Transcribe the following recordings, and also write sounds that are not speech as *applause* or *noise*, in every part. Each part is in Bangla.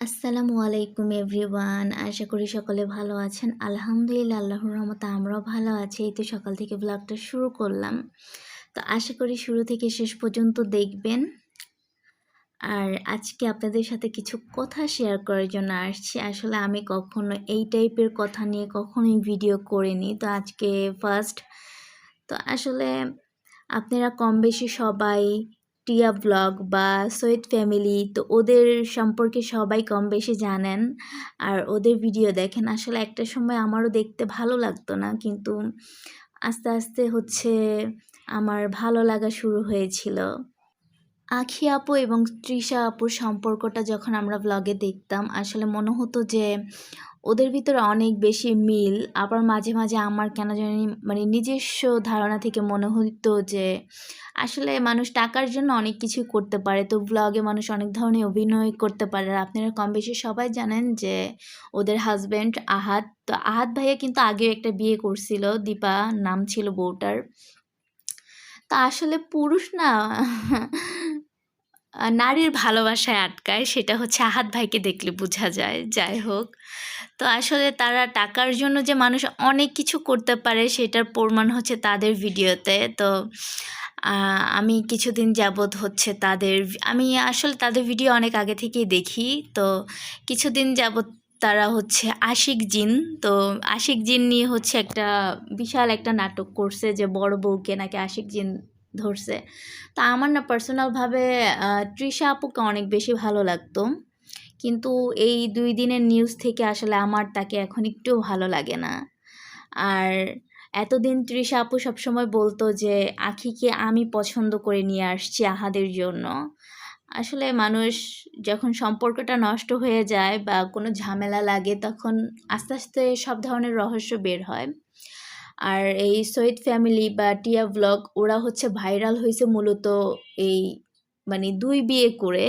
আসসালামু আলাইকুম এভরিওয়ান। আশা করি সকলে ভালো আছেন। আলহামদুলিল্লাহ, আল্লাহর রহমতে আমরাও ভালো আছি। এই তো সকাল থেকে ব্লগটা শুরু করলাম। তো আশা করি শুরু থেকে শেষ পর্যন্ত দেখবেন। আর আজকে আপনাদের সাথে কিছু কথা শেয়ার করার জন্য আসছি। আসলে আমি কখনো এই টাইপের কথা নিয়ে কখনোই ভিডিও করিনি। তো আজকে ফার্স্ট তো আসলে আপনারা কম বেশি সবাই টিয়া ব্লগ বা সৈয়দ ফ্যামিলি, তো ওদের সম্পর্কে সবাই কম বেশি জানেন। আর ওদের ভিডিও দেখেন, আসলে একটা সময় আমারও দেখতে ভালো লাগতো না, কিন্তু আস্তে আস্তে হচ্ছে আমার ভালো লাগা শুরু হয়েছিল। আখি আপু এবং তৃষা আপুর সম্পর্কটা যখন আমরা ব্লগে দেখতাম, আসলে মনে হতো যে ওদের ভিতরে অনেক বেশি মিল। আবার মাঝে মাঝে আমার কেন জানি মানে নিজস্ব ধারণা থেকে মনে হতো যে আসলে মানুষ টাকার জন্য অনেক কিছু করতে পারে। তো ব্লগে মানুষ অনেক ধরনের অভিনয় করতে পারে। আর আপনারা কম বেশি সবাই জানেন যে ওদের হাজব্যান্ড আহাত। তো আহাত ভাইয়া কিন্তু আগেও একটা বিয়ে করছিল, দীপা নাম ছিল বউটার। তা আসলে পুরুষ না নারীর ভালোবাসায় আটকায়, সেটা হচ্ছে আহাত ভাইকে দেখলে বোঝা যায়। যাই হোক, তো আসলে তারা টাকার জন্য যে মানুষ অনেক কিছু করতে পারে, সেটার প্রমাণ হচ্ছে তাদের ভিডিওতে। তো আমি কিছুদিন যাবৎ হচ্ছে তাদের আমি আসলে তাদের ভিডিও অনেক আগে থেকেই দেখি। তো, কিছুদিন যাবৎ তারা হচ্ছে আশিক জিন। তো, আশিক জিন নিয়ে হচ্ছে একটা বিশাল একটা নাটক করছে যে বড় বউকে নাকি আশিক জিন ধরছে। তা আমার না পার্সোনালভাবে তৃষা আপুকে অনেক বেশি ভালো লাগতো। কিন্তু এই দুই দিনের নিউজ থেকে আসলে আমার তাকে এখন একটু ভালো লাগে না। আর এতদিন তৃষা আপু সবসময় বলতো যে, আখিকে আমি পছন্দ করে নিয়ে আসছি আহাদের জন্য। আসলে মানুষ যখন সম্পর্কটা নষ্ট হয়ে যায় বা কোনো ঝামেলা লাগে, তখন আস্তে আস্তে সব ধরনের রহস্য বের হয়। আর এই সৈয়দ ফ্যামিলি বা টিয়া ব্লগ, ওরা হচ্ছে ভাইরাল হয়েছে মূলত এই মানে দুই বিয়ে করে।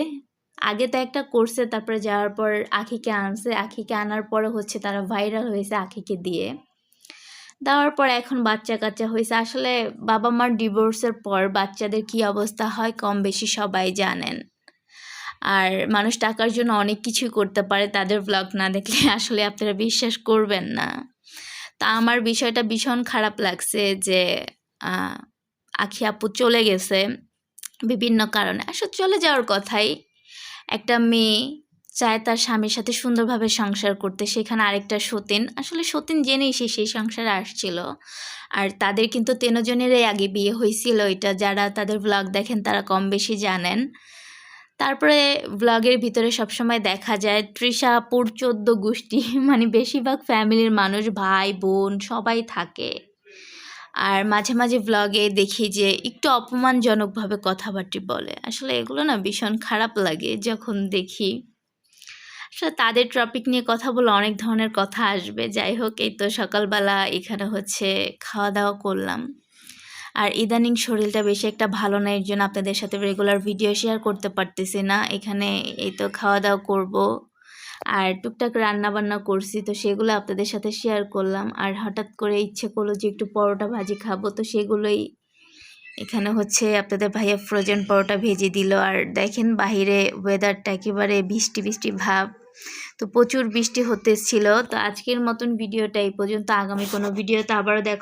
আগে তো একটা করছে, তারপরে যাওয়ার পর আখিকে আনছে। আখিকে আনার পরে হচ্ছে তারা ভাইরাল হয়েছে আখিকে দিয়ে। দেওয়ার পর এখন বাচ্চা কাচ্চা হয়েছে। আসলে বাবা মার ডিভোর্সের পর বাচ্চাদের কি অবস্থা হয় কম বেশি সবাই জানেন। আর মানুষ টাকার জন্য অনেক কিছুই করতে পারে, তাদের ব্লগ না দেখলে আসলে আপনারা বিশ্বাস করবেন না। তা আমার বিষয়টা ভীষণ খারাপ লাগছে যে আখি আপু চলে গেছে বিভিন্ন কারণে। আসলে চলে যাওয়ার কথাই। একটা মেয়ে চায় তার স্বামীর সাথে সুন্দরভাবে সংসার করতে, সেখানে আরেকটা সতীন। আসলে সতীন জেনেই সে সেই সংসারে আসছিল। আর তাদের কিন্তু তেনজনেরই আগে বিয়ে হয়েছিল এটা। যারা তাদের ব্লগ দেখেন তারা কম বেশি জানেন। তারপরে ব্লগের ভিতরে সবসময় দেখা যায় তৃষা, আপুর চোদ্দ গোষ্ঠী *laughs* মানে বেশিরভাগ ফ্যামিলির মানুষ ভাই, বোন সবাই থাকে। আর মাঝে মাঝে ব্লগে দেখি যে একটু অপমানজনকভাবে কথাবার্তা বলে। আসলে এগুলো না ভীষণ খারাপ লাগে যখন দেখি। আসলে তাদের টপিক নিয়ে কথা বলে অনেক ধরনের কথা আসবে। যাই হোক, এই তো সকালবেলা এখানে হচ্ছে খাওয়া দাওয়া করলাম। আর ইদানিং শরীরটা বেশি একটা ভালো না, এর জন্য আপনাদের সাথে রেগুলার ভিডিও শেয়ার করতে পারতেছি না। এখানে এই তো খাওয়া দাওয়া করব। আর টুকটাক রান্না বান্না করছি, তো সেগুলো আপনাদের সাথে শেয়ার করলাম। আর হঠাৎ করে ইচ্ছে করল যে একটু পরোটা ভাজি খাব, তো সেগুলোই এখানে হচ্ছে আপনাদের ভাইয়া ফ্রোজেন পরোটা ভেজে দিল। আর দেখেন বাহিরে ওয়েদারটা একেবারে বৃষ্টি বৃষ্টি ভাব। তো প্রচুর বৃষ্টি হতে ছিল তো আজকের মতন ভিডিওটা এই পর্যন্ত। আগামী কোনো ভিডিওতে আবারও দেখো